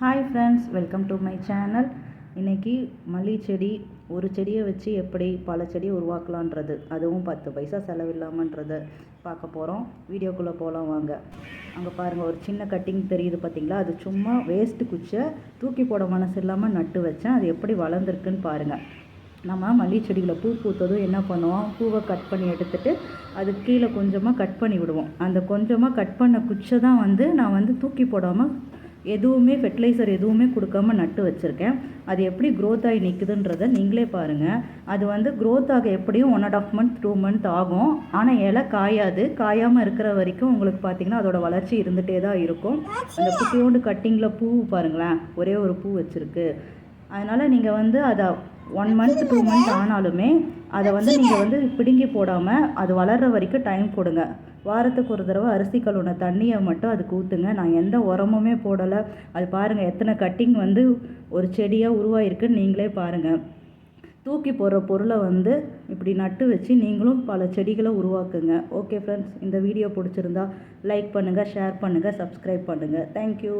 Hi friends welcome to my channel இன்றைக்கி மல்லி செடி ஒரு செடியை வச்சு எப்படி பல செடி உருவாக்கலான்றது அதுவும் பத்து பைசா செலவில்லாமன்றதை பார்க்க போகிறோம் வீடியோக்குள்ளே போகலாம் வாங்க. அங்கே பாருங்கள் ஒரு சின்ன கட்டிங் தெரியுது பார்த்தீங்களா அது சும்மா வேஸ்ட்டு குச்சை தூக்கி போட மனசு இல்லாமல் நட்டு வச்சேன். அது எப்படி வளர்ந்துருக்குன்னு பாருங்கள் நம்ம மல்லி செடியில் பூ பூத்ததும் என்ன பண்ணுவோம்? பூவை கட் பண்ணி எடுத்துட்டு அது கீழே கொஞ்சமாக கட் பண்ணி விடுவோம். அந்த கொஞ்சமாக கட் பண்ண குச்சை தான் வந்து நான் வந்து தூக்கி போடாமல் எதுவுமே ஃபெர்டிலைசர் எதுவுமே கொடுக்காம நட்டு வச்சுருக்கேன். அது எப்படி க்ரோத் ஆகி நிற்குதுன்றதை நீங்களே பாருங்கள் அது வந்து க்ரோத் ஆக எப்படியும் one and half month two month ஆகும். ஆனால் இலை காயாது. காயாமல் இருக்கிற வரைக்கும் உங்களுக்கு பார்த்தீங்கன்னா அதோட வளர்ச்சி இருந்துகிட்டே தான் இருக்கும். அந்த குட்டியோண்டு கட்டிங்கில் பூ பாருங்களேன். ஒரே ஒரு பூ வச்சுருக்கு. அதனால் நீங்கள் வந்து அதை ஒன் மந்த் டூ மந்த் ஆனாலுமே அதை வந்து நீங்கள் வந்து பிடுங்கி போடாமல் அது வளர்கிற வரைக்கும் டைம் கொடுங்க. வாரத்துக்கு ஒரு தடவை அரிசி கழுவுன தண்ணியை மட்டும் அதுக்கு ஊற்றுங்க நான் எந்த உரமுமே போடலை. அது பாருங்கள் எத்தனை கட்டிங் வந்து ஒரு செடியாக உருவாயிருக்குன்னு நீங்களே பாருங்கள் தூக்கி போடுற பொருளை வந்து இப்படி நட்டு வச்சு நீங்களும் பல செடிகளை உருவாக்குங்க. ஓகே ஃப்ரெண்ட்ஸ் இந்த வீடியோ பிடிச்சிருந்தா லைக் பண்ணுங்கள் ஷேர் பண்ணுங்கள் சப்ஸ்கிரைப் பண்ணுங்கள் தேங்க்யூ